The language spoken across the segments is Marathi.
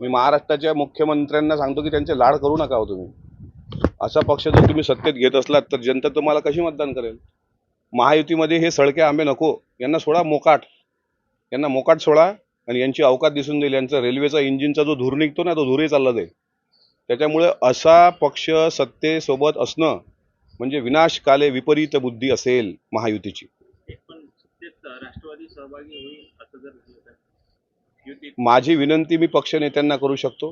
मी महाराष्ट्राच्या मुख्यमंत्र्यांना सांगतो की त्यांचे लाड करू नका हो तुम्ही. असा पक्ष जर तुम्ही सत्तेत घेत असलात तर जनता तुम्हाला कशी मतदान करेल? महायुतीमध्ये हे सळके आंबे नको. यांना सोडा मोकाट. यांना मोकाट सोडा आणि यांची अवकात दिसून देईल. यांचा रेल्वेचा इंजिनचा जो धूर निघतो ना तो धूरही चालला जाईल. त्याच्यामुळे असा पक्ष सत्तेसोबत असणं म्हणजे विनाशकाले विपरीत बुद्धी असेल महायुतीची. राष्ट्रवादी सहभागी होईल असं जर माझी विनंती मी पक्षनेत्यांना करू शकतो.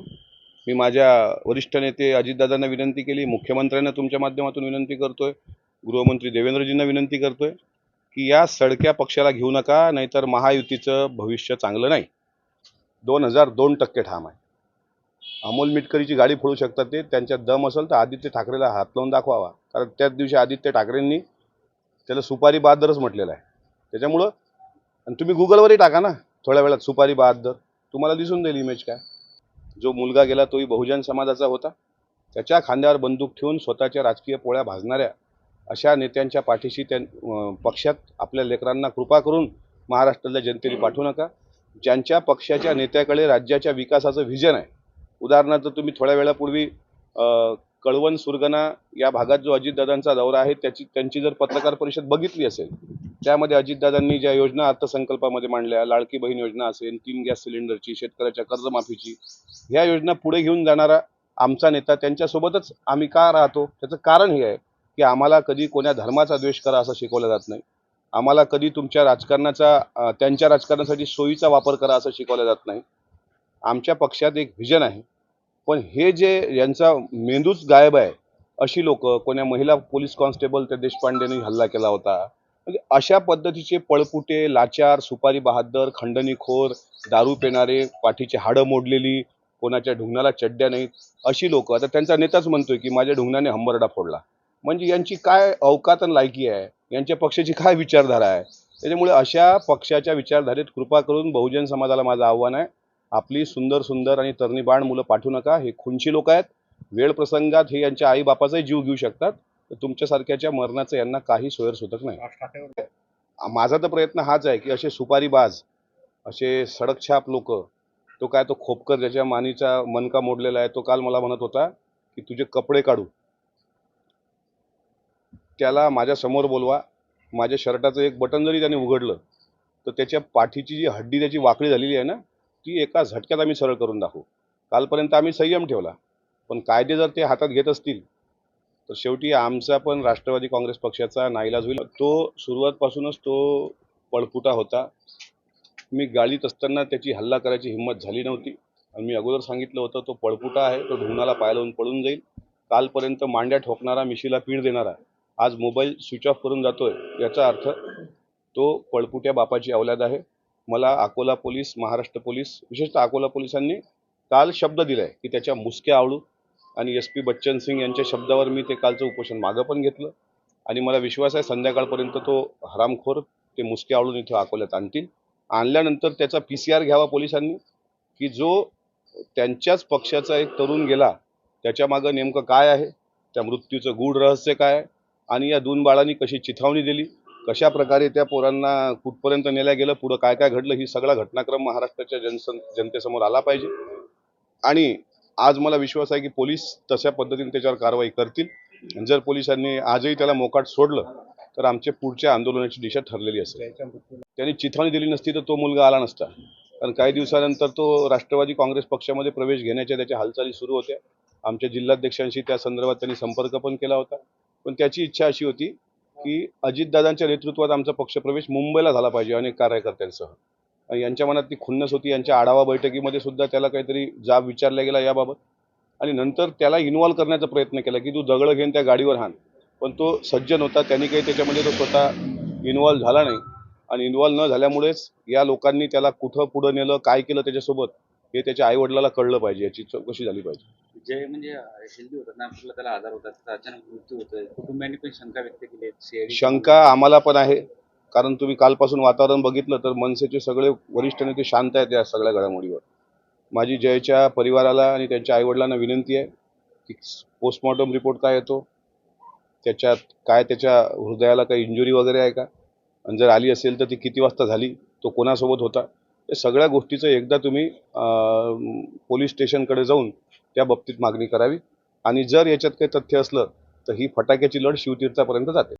मी माझ्या वरिष्ठ नेते अजितदादांना विनंती केली मुख्यमंत्र्यांना तुमच्या माध्यमातून विनंती करतोय गृहमंत्री देवेंद्रजींना विनंती करतोय की या सडक्या पक्षाला घेऊ नका नाहीतर महायुतीचं भविष्य चांगलं नाही. दोन हजार दोन टक्के ठाम आहे. अमोल मिटकरीची गाडी फोडू शकतात ते त्यांच्यात दम असेल तर आदित्य ठाकरेला हात लावून दाखवावा. कारण त्याच दिवशी आदित्य ठाकरेंनी त्याला सुपारी बहादरच म्हटलेलं आहे. त्याच्यामुळं आणि तुम्ही गुगलवरही टाका ना. थोड्या वेळात सुपारी बहादर तुम्हाला दिसून जाईल इमेज काय? जो मुलगा गेला तोही बहुजन समाजाचा होता. त्याच्या खांद्यावर बंदूक ठेवून स्वतःच्या राजकीय पोळ्या भाजणाऱ्या अशा नेत्यांच्या पाठीशी त्या पक्षात आपल्या लेकरांना कृपा करून महाराष्ट्रातल्या जनतेने पाठवू नका. ज्यांच्या पक्षाच्या नेत्याकडे राज्याच्या विकासाचं व्हिजन आहे. उदाहरणार्थ तुम्ही थोड्या वेळापूर्वी कळवण सुरगणा या भागात जो अजितदादांचा दौरा आहे त्याची त्यांची जर पत्रकार परिषद बघितली असेल त्यामध्ये अजितदादांनी ज्या योजना अर्थसंकल्पामध्ये मांडल्या लाडकी बहीण योजना असेल तीन गॅस सिलेंडरची शेतकऱ्याच्या कर्जमाफीची ह्या योजना पुढे घेऊन जाणारा आमचा नेता त्यांच्यासोबतच आम्ही का राहतो? त्याचं कारण हे आहे की आम्हाला कधी कोण्या धर्माचा द्वेष करा असं शिकवलं जात नाही. आम्हाला कधी तुमच्या राजकारणाचा त्यांच्या राजकारणासाठी सोयीचा वापर करा असं शिकवलं जात नाही. आमच्या पक्षात एक व्हिजन आहे. पण हे जे यांचा मेंदूच गायब आहे अशी लोक कोण्या महिला पोलीस कॉन्स्टेबल त्या देशपांडेने हल्ला केला होता म्हणजे अशा पद्धतीचे पळपुटे लाचार सुपारी बहादर खंडणीखोर दारू पेणारे पाठीची हाडं मोडलेली कोणाच्या ढुंगणाला चड्ड्या नाहीत अशी लोक. आता त्यांचा नेताच म्हणतोय की माझ्या ढुंगणाने हंबरडा फोडला. म्हणजे यांची काय अवकात आणि लायकी आहे? यांच्या पक्षाची काय विचारधारा आहे? त्याच्यामुळे अशा पक्षाच्या विचारधारेत कृपा करून बहुजन समाजाला माझं आव्हान आहे. आपली सुंदर सुंदर आणि तरणीबाण मुलं पाठवू नका. हे खुंची लोक आहेत. वेळ प्रसंगात हे यांच्या आईबापाचाही जीव घेऊ शकतात. तर तुमच्यासारख्याच्या मरणाचं यांना काही सोयरसुतक नाही. माझा तर प्रयत्न हाच आहे की असे सुपारीबाज असे सडकछाप लोक तो काय तो खोपकर ज्याच्या मानीचा मनका मोडलेला आहे तो काल मला म्हणत होता की तुझे कपडे काढू. त्याला माझ्यासमोर बोलवा माझ्या शर्टाचं एक बटन जरी त्याने उघडलं तर त्याच्या पाठीची जी हड्डी त्याची वाकडी झालेली आहे ना ती एका झटक्यात आम्ही सरळ करून दाखवू. कालपर्यंत आम्ही संयम ठेवला पण कायदे जर ते हातात घेत असतील तर शेवटी आमचा पण राष्ट्रवादी काँग्रेस पक्षाचा नाईलाज होईल. तो सुरुवातपासूनच तो पळपुटा होता. मी गाडीत असताना त्याची हल्ला करायची हिंमत झाली नव्हती. आणि मी अगोदर सांगितलं होतं तो पळपुटा आहे तो ढुंगणाला पाय लावून पळून जाईल. कालपर्यंत मांड्या ठोकणारा मिशीला पीड देणारा आज मोबाईल स्विच ऑफ करून जातोय याचा अर्थ तो पळपुट्या बापाची अवलाद आहे. मला अकोला पोलीस महाराष्ट्र पोलीस विशेषतः अकोला पोलिसांनी काल शब्द दिलाय की त्याच्या मुसक्या आवळू आणि एस पी बच्चन सिंग यांच्या शब्दावर मी ते कालचं उपोषण मागं पण घेतलं. आणि मला विश्वास आहे संध्याकाळपर्यंत तो हरामखोर ते मुसके आवळून इथं अकोल्यात आणतील. आणल्यानंतर त्याचा पी सी आर घ्यावा पोलिसांनी की जो त्यांच्याच पक्षाचा एक तरुण गेला त्याच्या मागं नेमकं काय आहे त्या मृत्यूचं गूढ रहस्य काय आहे आणि या दोन बाळांनी कशी चिथावणी दिली कशा प्रकारे त्या पोरांना कुठपर्यंत नेल्या गेलं पुढं काय काय घडलं ही सगळा घटनाक्रम महाराष्ट्राच्या जनसं जनतेसमोर आला पाहिजे. आणि आज मला विश्वास आहे की पोलीस तशा पद्धतीने त्याच्यावर कारवाई करतील. जर पोलिसांनी आजही त्याला मोकाट सोडलं तर आमच्या पुढच्या आंदोलनाची दिशा ठरलेली असेल. त्यांनी चिथावणी दिली नसती तर तो मुलगा आला नसता. कारण काही दिवसानंतर तो राष्ट्रवादी काँग्रेस पक्षामध्ये प्रवेश घेण्याच्या त्याच्या हालचाली सुरू होत्या. आमच्या जिल्हाध्यक्षांशी त्या संदर्भात त्यांनी संपर्क पण केला होता. पण त्याची इच्छा अशी होती की अजितदादांच्या नेतृत्वात आमचा पक्षप्रवेश मुंबईला झाला पाहिजे अनेक कार्यकर्त्यांसह. यांच्या मनात ती खुन्नस होती. यांच्या आढावा बैठकीमध्ये सुद्धा त्याला काहीतरी जाब विचारला गेला याबाबत. आणि नंतर त्याला इन्व्हॉल्व करण्याचा प्रयत्न केला की तू दगड घेऊन त्या गाडीवर हाण. पण तो सज्जन होता. त्यांनी काही त्याच्यामध्ये तो स्वतः इन्व्हॉल्व झाला नाही. आणि इन्व्हॉल्व न झाल्यामुळेच या लोकांनी त्याला कुठं पुढं नेलं काय केलं त्याच्यासोबत हे त्याच्या आईवडिलाला कळलं पाहिजे. याची चौकशी झाली पाहिजे. जे म्हणजे हेल्दी होतात नागपूरला त्याला आजार होतात त्याचा अचानक मृत्यू होतोय. कुटुंबियांनी पण शंका व्यक्त केली शंका आम्हाला पण आहे. कारण तुम्ही कालपासून वातावरण बघितलं तर मनसेचे सगळे वरिष्ठ नेते शांत आहेत या सगळ्या घडामोडीवर. माझी जयच्या परिवाराला आणि त्यांच्या आईवडिलांना विनंती आहे की पोस्टमॉर्टम रिपोर्ट काय येतो? त्याच्यात काय त्याच्या हृदयाला काही इंजुरी वगैरे आहे का? आणि जर आली असेल तर ती किती वाजता झाली? तो कोणासोबत होता? या सगळ्या गोष्टीचं एकदा तुम्ही पोलीस स्टेशनकडे जाऊन त्या बाबतीत मागणी करावी. आणि जर याच्यात काही तथ्य असलं तर ही फटाक्याची लढ शिवतीर्थापर्यंत जाते.